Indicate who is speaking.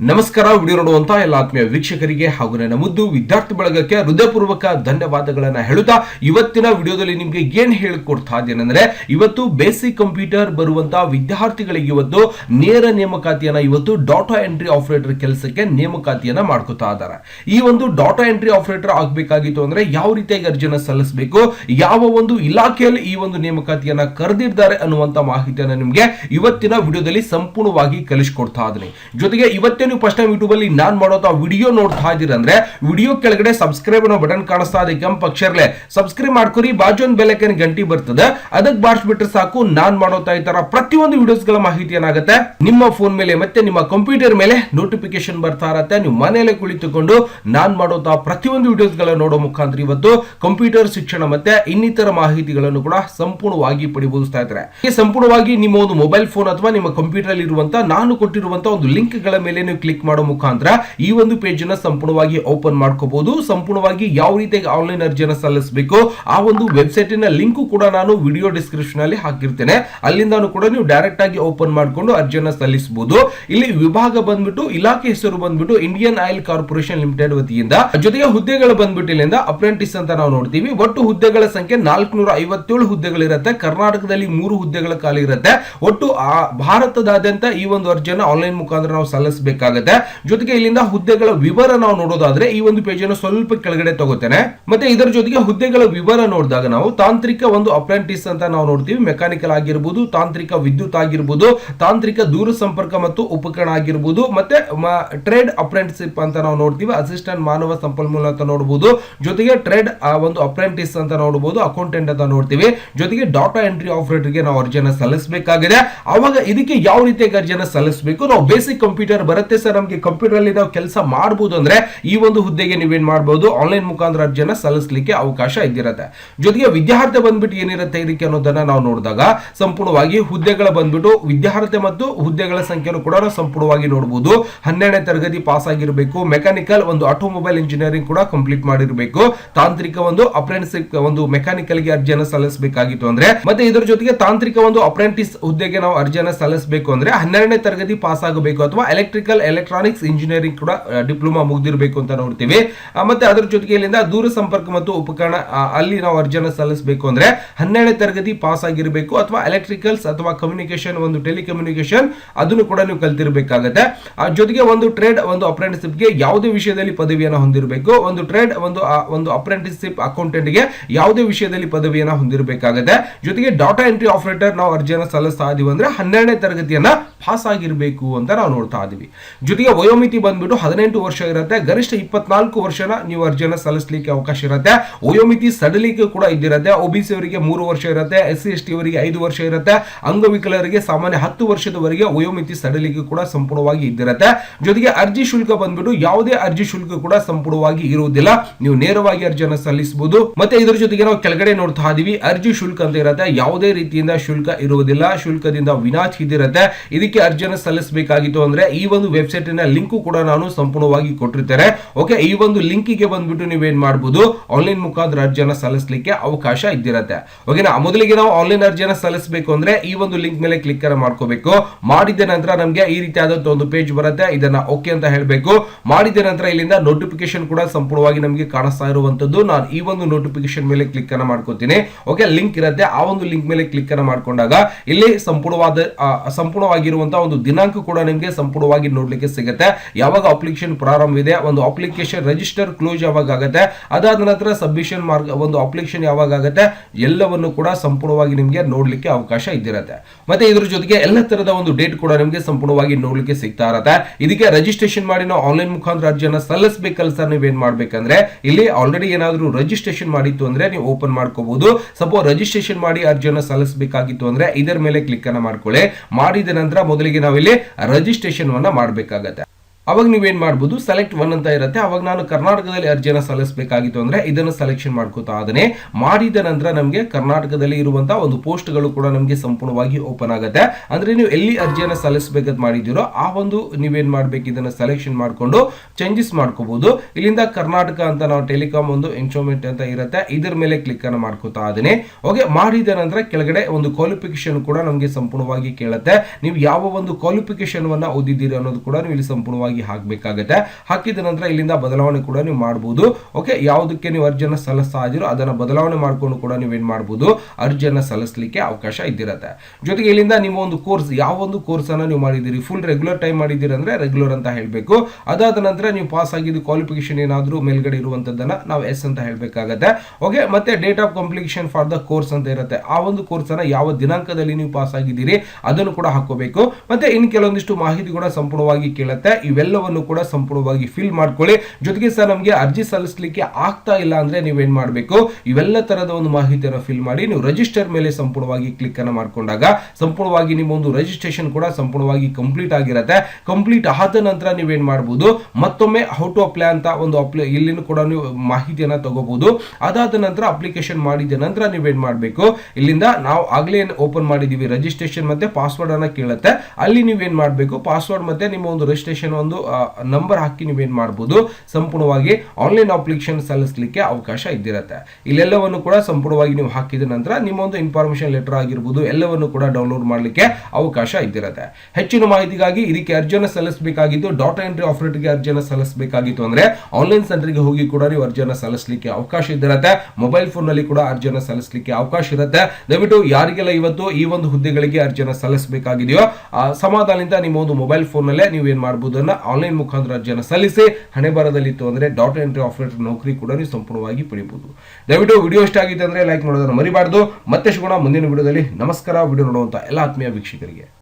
Speaker 1: ನಮಸ್ಕಾರ, ವಿಡಿಯೋ ನೋಡುವಂತ ಎಲ್ಲ ಆತ್ಮೀಯ ವೀಕ್ಷಕರಿಗೆ ಹಾಗೂ ನನ್ನ ಮುದ್ದು ವಿದ್ಯಾರ್ಥಿ ಬಳಗಕ್ಕೆ ಹೃದಯಪೂರ್ವಕ ಧನ್ಯವಾದಗಳನ್ನ ಹೇಳುತ್ತಾ ಇವತ್ತಿನ ವಿಡಿಯೋದಲ್ಲಿ ನಿಮ್ಗೆ ಏನ್ ಹೇಳಿಕೊಡ್ತಾ ಇದ್ದೇನೆಂದ್ರೆ ಇವತ್ತು ಬೇಸಿಕ್ ಕಂಪ್ಯೂಟರ್ ಬರುವಂತ ವಿದ್ಯಾರ್ಥಿಗಳಿಗೆ ಇವತ್ತು ನೇರ ನೇಮಕಾತಿಯನ್ನ ಇವತ್ತು ಡಾಟಾ ಎಂಟ್ರಿ ಆಪರೇಟರ್ ಕೆಲಸಕ್ಕೆ ನೇಮಕಾತಿಯನ್ನ ಮಾಡ್ಕೊತಾ ಇದ್ದಾರೆ. ಈ ಒಂದು ಡಾಟಾ ಎಂಟ್ರಿ ಆಪರೇಟರ್ ಆಗ್ಬೇಕಾಗಿತ್ತು ಅಂದ್ರೆ ಯಾವ ರೀತಿಯಾಗಿ ಅರ್ಜಿಯನ್ನ ಸಲ್ಲಿಸಬೇಕು, ಯಾವ ಒಂದು ಇಲಾಖೆಯಲ್ಲಿ ಈ ಒಂದು ನೇಮಕಾತಿಯನ್ನ ಕರೆದಿದ್ದಾರೆ ಅನ್ನುವಂತ ಮಾಹಿತಿಯನ್ನ ನಿಮ್ಗೆ ಇವತ್ತಿನ ವಿಡಿಯೋದಲ್ಲಿ ಸಂಪೂರ್ಣವಾಗಿ ಕಲಿಸ್ಕೊಡ್ತಾ ಇದ್ದೀನಿ. ಜೊತೆಗೆ ಇವತ್ತೇ ನೀವು ಫಸ್ಟ್ ಟೈಮ್ ಯೂಟ್ಯೂಬ್ ಅಲ್ಲಿ ನಾನ್ ಆ ವಿಡಿಯೋ ನೋಡ್ತಾ ಇದ್ದೀರ ಅಂದ್ರೆ ವಿಡಿಯೋ ಕೆಳಗಡೆ ಸಬ್ಸ್ಕ್ರೈಬ್ ಅನ್ನೋ ಬಟನ್ ಕಾಣಿಸ್ತಾ ಇದೆ, ಕೆಂಪ್ ಅಕ್ಷರಲೆ ಸಬ್ಸ್ಕ್ರೈಬ್ ಮಾಡ್ಕೊರಿ ಬಾಜು ಒಂದು ಬೆಲ್ಲೈಕನ್ ಗಂಟಿ ಬರ್ತದೆ. ಅದಕ್ಕೆ ಬಾರಿಸ್ಬಿಟ್ರೆ ಸಾಕು, ನಾನ್ ಮಾಡೋತಾ ಈ ತರ ಪ್ರತಿಯೊಂದು ವಿಡಿಯೋಸ್ಗಳ ಮಾಹಿತಿ ಏನಾಗುತ್ತೆ? ನಿಮ್ಮ ಫೋನ್ ಮೇಲೆ ಮತ್ತೆ ನಿಮ್ಮ ಕಂಪ್ಯೂಟರ್ ಮೇಲೆ ನೋಟಿಫಿಕೇಶನ್ ಬರ್ತಾ ಇರತ್ತೆ. ನೀವು ಮನೆಯಲ್ಲೇ ಕುಳಿತುಕೊಂಡು ನಾನ್ ಮಾಡೋತಾ ಪ್ರತಿಯೊಂದು ವಿಡಿಯೋಸ್ಗಳ ನೋಡೋ ಮುಖಾಂತರ ಇವತ್ತು ಕಂಪ್ಯೂಟರ್ ಶಿಕ್ಷಣ ಮತ್ತೆ ಇನ್ನಿತರ ಮಾಹಿತಿಗಳನ್ನು ಕೂಡ ಸಂಪೂರ್ಣವಾಗಿ ಪಡಿಬೋದಿಸ್ತಾ ಇದ್ರೆ ಈ ಸಂಪೂರ್ಣವಾಗಿ ನಿಮ್ಮ ಒಂದು ಮೊಬೈಲ್ ಫೋನ್ ಅಥವಾ ನಿಮ್ಮ ಕಂಪ್ಯೂಟರ್ ಅಲ್ಲಿ ಇರುವಂತ ನಾನು ಕೊಟ್ಟಿರುವಂತಹ ಒಂದು ಲಿಂಕ್ಗಳ ಮೇಲೆ ಕ್ಲಿಕ್ ಮಾಡೋ ಮುಖಾಂತರ ಈ ಒಂದು ಪೇಜ್ ಅನ್ನ ಸಂಪೂರ್ಣವಾಗಿ ಓಪನ್ ಮಾಡ್ಕೋಬಹುದು. ಸಂಪೂರ್ಣವಾಗಿ ಯಾವ ರೀತಿಯಾಗಿ ಆನ್ಲೈನ್ ಅರ್ಜಿಯನ್ನು ಸಲ್ಲಿಸಬೇಕು, ಆ ಒಂದು ವೆಬ್ಸೈಟ್ನ ಲಿಂಕ್ ಕೂಡ ನಾನು ವಿಡಿಯೋ ಡಿಸ್ಕ್ರಿಪ್ಷನ್ ಅಲ್ಲಿ ಹಾಕಿರ್ತೇನೆ. ಅಲ್ಲಿಂದ ಕೂಡ ನೀವು ಡೈರೆಕ್ಟ್ ಆಗಿ ಓಪನ್ ಮಾಡ್ಕೊಂಡು ಅರ್ಜಿಯನ್ನ ಸಲ್ಲಿಸಬಹುದು ಇಲ್ಲಿ ವಿಭಾಗ ಬಂದ್ಬಿಟ್ಟು, ಇಲಾಖೆ ಹೆಸರು ಬಂದ್ಬಿಟ್ಟು ಇಂಡಿಯನ್ ಆಯಿಲ್ ಕಾರ್ಪೊರೇಷನ್ ಲಿಮಿಟೆಡ್ ವತಿಯಿಂದ, ಜೊತೆಗೆ ಹುದ್ದೆಗಳು ಬಂದ್ಬಿಟ್ಟು ಇಲ್ಲಿಂದ ಅಪ್ರೆಂಟಿಸ್ ಅಂತ ನಾವು ನೋಡ್ತೀವಿ. ಒಟ್ಟು ಹುದ್ದೆಗಳ ಸಂಖ್ಯೆ ನಾಲ್ಕುನೂರ ಐವತ್ತೇಳು ಹುದ್ದೆಗಳಿರುತ್ತೆ. ಕರ್ನಾಟಕದಲ್ಲಿ ಮೂರು ಹುದ್ದೆಗಳ ಖಾಲಿ ಇರುತ್ತೆ. ಒಟ್ಟು ಭಾರತದಾದ್ಯಂತ ಈ ಒಂದು ಅರ್ಜಿಯನ್ನು ಆನ್ಲೈನ್ ಮುಖಾಂತರ ನಾವು ಸಲ್ಲಿಸಬೇಕಾಗುತ್ತೆ ಜೊತೆಗೆ ಇಲ್ಲಿಂದ ಹುದ್ದೆಗಳ ವಿವರ ನಾವು ನೋಡೋದಾದ್ರೆ ಈ ಒಂದು ಪೇಜ್ ಅನ್ನು ಸ್ವಲ್ಪ ಕೆಳಗಡೆ ತಗೋತೇನೆ. ಮತ್ತೆ ಇದರ ಜೊತೆಗೆ ಹುದ್ದೆಗಳ ವಿವರ ನೋಡಿದಾಗ ನಾವು ತಾಂತ್ರಿಕ ಒಂದು ಅಪ್ರೆಂಟಿಸ್ ಅಂತ ನಾವು ನೋಡ್ತೀವಿ. ಮೆಕ್ಯಾನಿಕಲ್ ಆಗಿರ್ಬೋದು, ತಾಂತ್ರಿಕ ವಿದ್ಯುತ್ ಆಗಿರ್ಬೋದು, ತಾಂತ್ರಿಕ ದೂರ ಸಂಪರ್ಕ ಮತ್ತು ಉಪಕರಣ ಆಗಿರ್ಬೋದು, ಮತ್ತೆ ಟ್ರೇಡ್ ಅಪ್ರೆಂಟಿಸಿಪ್ ಅಂತ ನಾವು ನೋಡ್ತೀವಿ. ಅಸಿಸ್ಟೆಂಟ್ ಮಾನವ ಸಂಪನ್ಮೂಲ ಅಂತ ನೋಡಬಹುದು ಜೊತೆಗೆ ಟ್ರೇಡ್ ಒಂದು ಅಪ್ರೆಂಟಿಸ್ ಅಂತ ನೋಡಬಹುದು ಅಕೌಂಟೆಂಟ್ ಅಂತ ನೋಡ್ತೀವಿ. ಜೊತೆಗೆ ಡಾಟಾ ಎಂಟ್ರಿ ಆಪರೇಟರ್ಗೆ ನಾವು ಅರ್ಜಿಯನ್ನು ಸಲ್ಲಿಸಬೇಕಾಗಿದೆ. ಅವಾಗ ಇದಕ್ಕೆ ಯಾವ ರೀತಿಯಾಗಿ ಅರ್ಜಿಯನ್ನು ಸಲ್ಲಿಸಬೇಕು? ನಾವು ಬೇಸಿಕ್ ಕಂಪ್ಯೂಟರ್ ಬರುತ್ತೆ ಸರ್, ನಮಗೆ ಕಂಪ್ಯೂಟರ್ ಅಲ್ಲಿ ನಾವು ಕೆಲಸ ಮಾಡಬಹುದು ಅಂದ್ರೆ ಈ ಒಂದು ಹುದ್ದೆಗೆ ನೀವೇನ್ ಮಾಡಬಹುದು ಆನ್ಲೈನ್ ಮುಖಾಂತರ ಅರ್ಜಿಯನ್ನ ಸಲ್ಲಿಸಲಿಕ್ಕೆ ಅವಕಾಶ ಇದ್ದಿರುತ್ತೆ. ಜೊತೆಗೆ ವಿದ್ಯಾರ್ಥಿ ಬಂದ್ಬಿಟ್ಟು ಏನಿರುತ್ತೆ ಇದಕ್ಕೆ ಅನ್ನೋದನ್ನ ನಾವು ನೋಡಿದಾಗ ಸಂಪೂರ್ಣವಾಗಿ ಹುದ್ದೆಗಳ ಬಂದ್ಬಿಟ್ಟು ವಿದ್ಯಾರ್ಥಿ ಮತ್ತು ಹುದ್ದೆಗಳ ಸಂಖ್ಯೆಯನ್ನು ಕೂಡ ನಾವು ಸಂಪೂರ್ಣವಾಗಿ ನೋಡಬಹುದು ಹನ್ನೆರಡನೇ ತರಗತಿ ಪಾಸ್ ಆಗಿರಬೇಕು ಮೆಕ್ಯಾನಿಕಲ್ ಒಂದು ಆಟೋಮೊಬೈಲ್ ಇಂಜಿನಿಯರಿಂಗ್ ಕೂಡ ಕಂಪ್ಲೀಟ್ ಮಾಡಿರಬೇಕು. ತಾಂತ್ರಿಕ ಒಂದು ಅಪ್ರೆಂಟಿಸ್ ಒಂದು ಮೆಕ್ಯಾನಿಕಲ್ಗೆ ಅರ್ಜಿಯನ್ನು ಸಲ್ಲಿಸಬೇಕಾಗಿತ್ತು ಅಂದ್ರೆ, ಮತ್ತೆ ಇದರ ಜೊತೆಗೆ ತಾಂತ್ರಿಕ ಒಂದು ಅಪ್ರೆಂಟಿಸ್ ಹುದ್ದೆಗೆ ನಾವು ಅರ್ಜಿಯನ್ನು ಸಲ್ಲಿಸಬೇಕು ಅಂದ್ರೆ ಹನ್ನೆರಡನೇ ತರಗತಿ ಪಾಸ್ ಆಗಬೇಕು ಅಥವಾ ಎಲೆಕ್ಟ್ರಿಕಲ್ ಎಲೆಕ್ಟ್ರಾನಿಕ್ಸ್ ಇಂಜಿನಿಯರಿಂಗ್ ಕೂಡ ಡಿಪ್ಲೊಮಾ ಮುಗಿದಿರಬೇಕು ಅಂತ ನೋಡ್ತೀವಿ. ಮತ್ತೆ ಅದರ ಜೊತೆಗೆ ಇಲ್ಲಿಂದ ದೂರ ಸಂಪರ್ಕ ಮತ್ತು ಉಪಕರಣ ಅಲ್ಲಿ ನಾವು ಅರ್ಜಿಯನ್ನು ಸಲ್ಲಿಸಬೇಕು ಅಂದ್ರೆ ಹನ್ನೆರಡನೇ ತರಗತಿ ಪಾಸ್ ಆಗಿರಬೇಕು ಅಥವಾ ಎಲೆಕ್ಟ್ರಿಕಲ್ಸ್ ಅಥವಾ ಕಮ್ಯುನಿಕೇಶನ್ ಒಂದು ಟೆಲಿಕಮ್ಯುನಿಕೇಶನ್ ಅದನ್ನು ಕೂಡ ನೀವು ಕಲ್ತಿರಬೇಕಾಗತ್ತೆ. ಜೊತೆಗೆ ಒಂದು ಟ್ರೇಡ್ ಒಂದು ಅಪ್ರೆಂಟಿಸ್ಗೆ ಯಾವುದೇ ವಿಷಯದಲ್ಲಿ ಪದವಿಯನ್ನು ಹೊಂದಿರಬೇಕು. ಒಂದು ಟ್ರೇಡ್ ಒಂದು ಒಂದು ಅಪ್ರೆಂಟಿಸ್ಶಿಪ್ ಅಕೌಂಟೆಂಟ್ಗೆ ಯಾವುದೇ ವಿಷಯದಲ್ಲಿ ಪದವಿಯನ್ನು ಹೊಂದಿರಬೇಕಾಗತ್ತೆ. ಜೊತೆಗೆ ಡಾಟಾ ಎಂಟ್ರಿ ಆಪರೇಟರ್ ನಾವು ಅರ್ಜಿಯನ್ನು ಸಲ್ಲಿಸ್ತಾ ಇದೀವಿ ಅಂದ್ರೆ ಹನ್ನೆರಡನೇ ತರಗತಿಯನ್ನ ಪಾಸ್ ಆಗಿರಬೇಕು ಅಂತ ನಾವು ನೋಡ್ತಾ ಇದೀವಿ. ಜೊತೆಗೆ ವಯೋಮಿತಿ ಬಂದ್ಬಿಟ್ಟು ಹದಿನೆಂಟು ವರ್ಷ ಇರುತ್ತೆ. ಗರಿಷ್ಠ ಇಪ್ಪತ್ನಾಲ್ಕು ವರ್ಷನ ನೀವು ಅರ್ಜಿಯನ್ನು ಸಲ್ಲಿಸಲಿಕ್ಕೆ ಅವಕಾಶ ಇರುತ್ತೆ. ವಯೋಮಿತಿ ಸಡಲಿಕೆ ಕೂಡ ಇದ್ದಿರುತ್ತೆ. ಒಬಿಸಿ ಅವರಿಗೆ ಮೂರು ವರ್ಷ ಇರುತ್ತೆ. ಎಸ್ ಸಿ, ಎಸ್ ಟಿ ಅವರಿಗೆ ಐದು ವರ್ಷ ಇರುತ್ತೆ. ಅಂಗವಿಕಲರಿಗೆ ಸಾಮಾನ್ಯ ಹತ್ತು ವರ್ಷದವರೆಗೆ ವಯೋಮಿತಿ ಸಡಲಿಕೆ ಕೂಡ ಸಂಪೂರ್ಣವಾಗಿ ಇದ್ದಿರುತ್ತೆ. ಜೊತೆಗೆ ಅರ್ಜಿ ಶುಲ್ಕ ಬಂದ್ಬಿಟ್ಟು ಯಾವುದೇ ಅರ್ಜಿ ಶುಲ್ಕ ಕೂಡ ಸಂಪೂರ್ಣವಾಗಿ ಇರುವುದಿಲ್ಲ. ನೀವು ನೇರವಾಗಿ ಅರ್ಜಿಯನ್ನ ಸಲ್ಲಿಸಬಹುದು ಮತ್ತೆ ಇದರ ಜೊತೆಗೆ ನಾವು ಕೆಳಗಡೆ ನೋಡ್ತಾ ಇದೀವಿ. ಅರ್ಜಿ ಶುಲ್ಕ ಅಂತ ಇರುತ್ತೆ. ಯಾವುದೇ ರೀತಿಯಿಂದ ಶುಲ್ಕ ಇರುವುದಿಲ್ಲ. ಶುಲ್ಕದಿಂದ ವಿನಾಚ್ ಇದಿರುತ್ತೆ ಇದಕ್ಕೆ ಅರ್ಜಿಯನ್ನು ಸಲ್ಲಿಸಬೇಕಾಗಿತ್ತು ಅಂದ್ರೆ ಈ ಒಂದು ವೆಬ್ಸೈಟ್ ನ ಲಿಂಕ್ ಕೂಡ ನಾನು ಸಂಪೂರ್ಣವಾಗಿ ಕೊಟ್ಟಿರ್ತಾರೆ ಓಕೆ ಈ ಒಂದು ಲಿಂಕಿಗೆ ಬಂದ್ಬಿಟ್ಟು ನೀವೇನು ಮಾಡಬಹುದು ಆನ್ಲೈನ್ ಮುಖಾಂತರ ಅರ್ಜಿಯನ್ನು ಸಲ್ಲಿಸಲಿಕ್ಕೆ ಅವಕಾಶ ಇದ್ದಿರುತ್ತೆ. ಓಕೆನಾ ಮೊದಲಿಗೆ ನಾವು ಆನ್ಲೈನ್ ಅರ್ಜಿಯನ್ನು ಸಲ್ಲಿಸಬೇಕು ಅಂದ್ರೆ ಈ ಒಂದು ಲಿಂಕ್ ಮೇಲೆ ಕ್ಲಿಕ್ ಅನ್ನು ಮಾಡ್ಕೋಬೇಕು. ಮಾಡಿದ ನಂತರ ನಮಗೆ ಈ ರೀತಿಯಾದಂತಹ ಒಂದು ಪೇಜ್ ಬರುತ್ತೆ, ಇದನ್ನ ಓಕೆ ಅಂತ ಹೇಳಬೇಕು. ಮಾಡಿದ ನಂತರ ಇಲ್ಲಿಂದ ನೋಟಿಫಿಕೇಶನ್ ಕೂಡ ಸಂಪೂರ್ಣವಾಗಿ ನಮಗೆ ಕಾಣಿಸ್ತಾ ಇರುವಂತದ್ದು. ನಾನು ಈ ಒಂದು ನೋಟಿಫಿಕೇಶನ್ ಮೇಲೆ ಕ್ಲಿಕ್ ಅನ್ನ ಮಾಡ್ಕೋತೀನಿ. ಓಕೆ ಲಿಂಕ್ ಇರುತ್ತೆ, ಆ ಒಂದು ಲಿಂಕ್ ಮೇಲೆ ಕ್ಲಿಕ್ ಅನ್ನ ಮಾಡ್ಕೊಂಡಾಗ ಇಲ್ಲಿ ಸಂಪೂರ್ಣವಾದ ಸಂಪೂರ್ಣವಾಗಿರುವಂತಹ ಒಂದು ದಿನಾಂಕ ಕೂಡ ನಿಮಗೆ ಸಂಪೂರ್ಣವಾಗಿ ನೋಡ್ಲಿಕ್ಕೆ ಸಿಗುತ್ತೆ. ಯಾವಾಗ ಅಪ್ಲಿಕೇಶನ್ ಪ್ರಾರಂಭ ಇದೆ ಒಂದು ಅಪ್ಲಿಕೇಶನ್ ರಿಜಿಸ್ಟರ್ ಕ್ಲೋಸ್ ಯಾವಾಗ ಆಗುತ್ತೆ ಅದಾದ ನಂತರ ಸಬ್ಮಿಷನ್ ಮಾರ್ಗ, ಒಂದು ಅಪ್ಲಿಕೇಶನ್ ಯಾವಾಗ ಆಗುತ್ತೆ ಎಲ್ಲವನ್ನು ಕೂಡ ಸಂಪೂರ್ಣವಾಗಿ ನಿಮಗೆ ನೋಡಲಿಕ್ಕೆ ಅವಕಾಶ ಇದ್ದಿರುತ್ತೆ. ಮತ್ತೆ ಇದ್ರ ಜೊತೆಗೆ ಎಲ್ಲ ತರದ ಒಂದು ಡೇಟ್ ಕೂಡ ನಿಮಗೆ ಸಂಪೂರ್ಣವಾಗಿ ನೋಡ್ಲಿಕ್ಕೆ ಸಿಗ್ತಾ ಇರತ್ತೆ. ಇದಕ್ಕೆ ರಿಜಿಸ್ಟ್ರೇಷನ್ ಮಾಡಿ ನಾವು ಆನ್ಲೈನ್ ಮುಖಾಂತರ ಅರ್ಜಿಯನ್ನು ಸಲ್ಲಿಸಬೇಕಲ್ಲ ಸರ್ ನೀವೇನ್ ಮಾಡ್ಬೇಕಂದ್ರೆ, ಇಲ್ಲಿ ಆಲ್ರೆಡಿ ಏನಾದರೂ ರಿಜಿಸ್ಟ್ರೇಷನ್ ಮಾಡಿತ್ತು ಅಂದ್ರೆ ನೀವು ಓಪನ್ ಮಾಡ್ಕೋಬಹುದು ಸಪೋಸ್ ರಿಜಿಸ್ಟ್ರೇಷನ್ ಮಾಡಿ ಅರ್ಜಿಯನ್ನು ಸಲ್ಲಿಸಬೇಕಾಗಿತ್ತು ಅಂದ್ರೆ, ಇದರ ಮೇಲೆ ಕ್ಲಿಕ್ ಅನ್ನ ಮಾಡ್ಕೊಳ್ಳಿ. ಮಾಡಿದ ನಂತರ ಮೊದಲಿಗೆ ನಾವಿಲ್ಲಿ ರಿಜಿಸ್ಟ್ರೇಷನ್ ಅನ್ನ ಮಾಡಬೇಕಾಗತ್ತೆ ಅವಾಗ ನೀವೇನು ಮಾಡ್ಬೋದು? ಸೆಲೆಕ್ಟ್ ಒನ್ ಅಂತ ಇರುತ್ತೆ. ಅವಾಗ ನಾನು ಕರ್ನಾಟಕದಲ್ಲಿ ಅರ್ಜಿಯನ್ನು ಸಲ್ಲಿಸಬೇಕಾಗಿತ್ತು ಅಂದ್ರೆ ಇದನ್ನು ಸೆಲೆಕ್ಷನ್ ಮಾಡ್ಕೋತಾ ಆದನೆ ಮಾಡಿದ ನಂತರ ನಮಗೆ ಕರ್ನಾಟಕದಲ್ಲಿ ಇರುವಂತಹ ಒಂದು ಪೋಸ್ಟ್ಗಳು ಕೂಡ ನಮಗೆ ಸಂಪೂರ್ಣವಾಗಿ ಓಪನ್ ಆಗುತ್ತೆ. ಅಂದ್ರೆ ನೀವು ಎಲ್ಲಿ ಅರ್ಜಿಯನ್ನು ಸಲ್ಲಿಸಬೇಕಂತ ಮಾಡಿದ್ದೀರೋ ಆ ಒಂದು ನೀವೇನ್ ಮಾಡ್ಬೇಕು? ಇದನ್ನ ಸೆಲೆಕ್ಷನ್ ಮಾಡ್ಕೊಂಡು ಚೇಂಜಸ್ ಮಾಡ್ಕೋಬಹುದು ಇಲ್ಲಿಂದ ಕರ್ನಾಟಕ ಅಂತ ನಾವು ಟೆಲಿಕಾಂ ಒಂದು ಇನ್ಸ್ಟ್ರೂಮೆಂಟ್ ಅಂತ ಇರುತ್ತೆ. ಇದರ ಮೇಲೆ ಕ್ಲಿಕ್ ಅನ್ನು ಮಾಡ್ಕೋತಾ ಅದನ್ನೇ ಓಕೆ ಮಾಡಿದ ನಂತರ ಕೆಳಗಡೆ ಒಂದು ಕ್ವಾಲಿಫಿಕೇಶನ್ ಕೂಡ ನಮಗೆ ಸಂಪೂರ್ಣವಾಗಿ ಕೇಳುತ್ತೆ. ನೀವು ಯಾವ ಒಂದು ಕ್ವಾಲಿಫಿಕೇಶನ್ ಓದಿದ್ದೀರಿ ಅನ್ನೋದು ಕೂಡ ನೀವು ಇಲ್ಲಿ ಸಂಪೂರ್ಣವಾಗಿ ಸಂಪೂರ್ಣವಾಗಿ ಹಾಕಬೇಕಾಗತ್ತೆ. ಹಾಕಿದ ನಂತರ ಇಲ್ಲಿಂದ ಬದಲಾವಣೆ ಕೂಡ ನೀವು ಮಾಡಬಹುದು ಓಕೆ ಯಾವುದಕ್ಕೆ ನೀವು ಅರ್ಜಿಯನ್ನು ಸಲ್ಲಿಸ್ತಾ ಇದ್ದೀರೋ ಅದನ್ನು ಬದಲಾವಣೆ ಮಾಡ್ಕೊಂಡು ಕೂಡ ನೀವೇನ್ ಮಾಡಬಹುದು ಅರ್ಜಿಯನ್ನು ಸಲ್ಲಿಸಲಿಕ್ಕೆ ಅವಕಾಶ ಇದ್ದಿರತ್ತೆ. ಜೊತೆಗೆ ಇಲ್ಲಿಂದ ನಿಮ್ಮ ಒಂದು ಕೋರ್ಸ್ ಯಾವ ಒಂದು ಕೋರ್ಸ್ ಅನ್ನ ನೀವು ಮಾಡಿದ್ದೀರಿ? ಫುಲ್ ರೆಗ್ಯುಲರ್ ಟೈಮ್ ಮಾಡಿದ್ದೀರಿ ಅಂದ್ರೆ ರೆಗ್ಯುಲರ್ ಅಂತ ಹೇಳಬೇಕು. ಅದಾದ ನಂತರ ನೀವು ಪಾಸ್ ಆಗಿದ್ದು ಕ್ವಾಲಿಫಿಕೇಶನ್ ಏನಾದರೂ ಮೇಲ್ಗಡೆ ಇರುವಂತದ್ದನ್ನ ನಾವು ಎಸ್ ಅಂತ ಹೇಳಬೇಕಾಗತ್ತೆ. ಓಕೆ ಮತ್ತೆ date of completion for the course ಅಂತ ಇರುತ್ತೆ. ಆ ಒಂದು ಕೋರ್ಸ್ ಅನ್ನ ಯಾವ ದಿನಾಂಕದಲ್ಲಿ ನೀವು ಪಾಸ್ ಆಗಿದ್ದೀರಿ ಅದನ್ನು ಕೂಡ ಹಾಕೋಬೇಕು ಮತ್ತೆ ಇನ್ನು ಕೆಲವೊಂದಿಷ್ಟು ಮಾಹಿತಿ ಕೂಡ ಸಂಪೂರ್ಣವಾಗಿ ಕೇಳುತ್ತೆ. ಇವೆಲ್ಲವನ್ನು ಕೂಡ ಸಂಪೂರ್ಣವಾಗಿ ಫಿಲ್ ಮಾಡ್ಕೊಳ್ಳಿ. ಜೊತೆಗೆ ಸರ್, ನಮಗೆ ಅರ್ಜಿ ಸಲ್ಲಿಸಲಿಕ್ಕೆ ಆಗ್ತಾ ಇಲ್ಲ ಅಂದ್ರೆ ನೀವೇನ್ ಮಾಡಬೇಕು? ಇವೆಲ್ಲ ತರದ ಒಂದು ಮಾಹಿತಿಯನ್ನು ಫಿಲ್ ಮಾಡಿ, ನೀವು ರಿಜಿಸ್ಟರ್ ಮೇಲೆ ಸಂಪೂರ್ಣವಾಗಿ ಕ್ಲಿಕ್ ಅನ್ನು ಮಾಡಿಕೊಂಡಾಗ ಸಂಪೂರ್ಣವಾಗಿ ನಿಮ್ಮ ಒಂದು ರಿಜಿಸ್ಟ್ರೇಷನ್ ಕೂಡ ಸಂಪೂರ್ಣವಾಗಿ ಕಂಪ್ಲೀಟ್ ಆಗಿರುತ್ತೆ. ಕಂಪ್ಲೀಟ್ ಆದ ನಂತರ ನೀವೇನ್ ಮಾಡಬಹುದು ಮತ್ತೊಮ್ಮೆ ಹೌ ಟು ಅಪ್ಲೈ ಅಂತ ಒಂದು ಅಪ್ಲೈ ಇಲ್ಲಿನೂ ಕೂಡ ನೀವು ಮಾಹಿತಿಯನ್ನ ತಗೋಬಹುದು ಅದಾದ ನಂತರ ಅಪ್ಲಿಕೇಶನ್ ಮಾಡಿದ ನಂತರ ನೀವೇನ್ ಮಾಡಬೇಕು? ಇಲ್ಲಿಂದ ನಾವು ಆಗ್ಲೇ ಓಪನ್ ಮಾಡಿದೀವಿ ರಿಜಿಸ್ಟ್ರೇಷನ್ ಮತ್ತೆ ಪಾಸ್ವರ್ಡ್ ಅನ್ನ ಕೇಳುತ್ತೆ. ಅಲ್ಲಿ ನೀವೇನ್ ಮಾಡಬೇಕು? ಪಾಸ್ವರ್ಡ್ ಮತ್ತೆ ನಿಮ್ಮ ಒಂದು ರಿಜಿಸ್ಟ್ರೇಷನ್ ಒಂದು ನಂಬರ್ ಹಾಕಿ ನೀವೇನು ಮಾಡ್ಬೋದು, ಸಂಪೂರ್ಣವಾಗಿ ಆನ್ಲೈನ್ ಅಪ್ಲಿಕೇಶನ್ ಸಲ್ಲಿಸಲಿಕ್ಕೆ ಅವಕಾಶ ಇದ್ದಿರುತ್ತೆ. ಇಲ್ಲೆಲ್ಲವನ್ನು ಕೂಡ ಸಂಪೂರ್ಣವಾಗಿ ನೀವು ಹಾಕಿದ ನಂತರ ನಿಮ್ಮ ಒಂದು ಇನ್ಫಾರ್ಮೇಶನ್ ಲೆಟರ್ ಆಗಿರ್ಬೋದು, ಎಲ್ಲವನ್ನು ಕೂಡ ಡೌನ್ಲೋಡ್ ಮಾಡಲಿಕ್ಕೆ ಅವಕಾಶ ಇದ್ದಿರುತ್ತೆ. ಹೆಚ್ಚಿನ ಮಾಹಿತಿಗಾಗಿ ಇದಕ್ಕೆ ಅರ್ಜಿಯನ್ನು ಸಲ್ಲಿಸಬೇಕಾಗಿತ್ತು ಡಾಟಾ ಎಂಟ್ರಿ ಆಪರೇಟರ್ಗೆ ಅರ್ಜಿಯನ್ನು ಸಲ್ಲಿಸಬೇಕಾಗಿತ್ತು ಅಂದ್ರೆ ಆನ್ಲೈನ್ ಸೆಂಟರ್ಗೆ ಹೋಗಿ ಕೂಡ ನೀವು ಅರ್ಜಿಯನ್ನು ಸಲ್ಲಿಸಲಿಕ್ಕೆ ಅವಕಾಶ ಇದ್ದಿರುತ್ತೆ. ಮೊಬೈಲ್ ಫೋನ್ನಲ್ಲಿ ಕೂಡ ಅರ್ಜಿಯನ್ನು ಸಲ್ಲಿಸಲಿಕ್ಕೆ ಅವಕಾಶ ಇರುತ್ತೆ. ದಯವಿಟ್ಟು ಯಾರಿಗೆಲ್ಲ ಇವತ್ತು ಈ ಒಂದು ಹುದ್ದೆಗಳಿಗೆ ಅರ್ಜಿಯನ್ನು ಸಲ್ಲಿಸಬೇಕಾಗಿದೆಯೋ ಸಮಾಧಾನದಿಂದ ನಿಮ್ಮ ಒಂದು ಮೊಬೈಲ್ ಫೋನ್ ನಲ್ಲೇ ನೀವು ಏನು ಮಾಡಬಹುದು ಆನ್ಲೈನ್ ಮುಖಾಂತರ ಅರ್ಜಿಯನ್ನು ಸಲ್ಲಿಸಿ ಹಣೆ ಬರದಲ್ಲಿತ್ತು ಅಂದ್ರೆ ಡಾಟಾ ಎಂಟ್ರಿ ಆಪರೇಟರ್ ನೌಕರಿ ಕೂಡ ನೀವು ಸಂಪೂರ್ಣವಾಗಿ ಪಡೆಯಬಹುದು ದಯವಿಟ್ಟು ವಿಡಿಯೋ ಇಷ್ಟ ಆಗಿತ್ತು ಅಂದರೆ ಲೈಕ್ ಮಾಡೋದನ್ನು ಮರಿಬಾರ್ದು. ಮತ್ತೆ ಸಿಗೋಣ ಮುಂದಿನ ವಿಡಿಯೋದಲ್ಲಿ. ನಮಸ್ಕಾರ. ವಿಡಿಯೋ ನೋಡುವಂತ ಎಲ್ಲ ಆತ್ಮೀಯ ವೀಕ್ಷಕರಿಗೆ.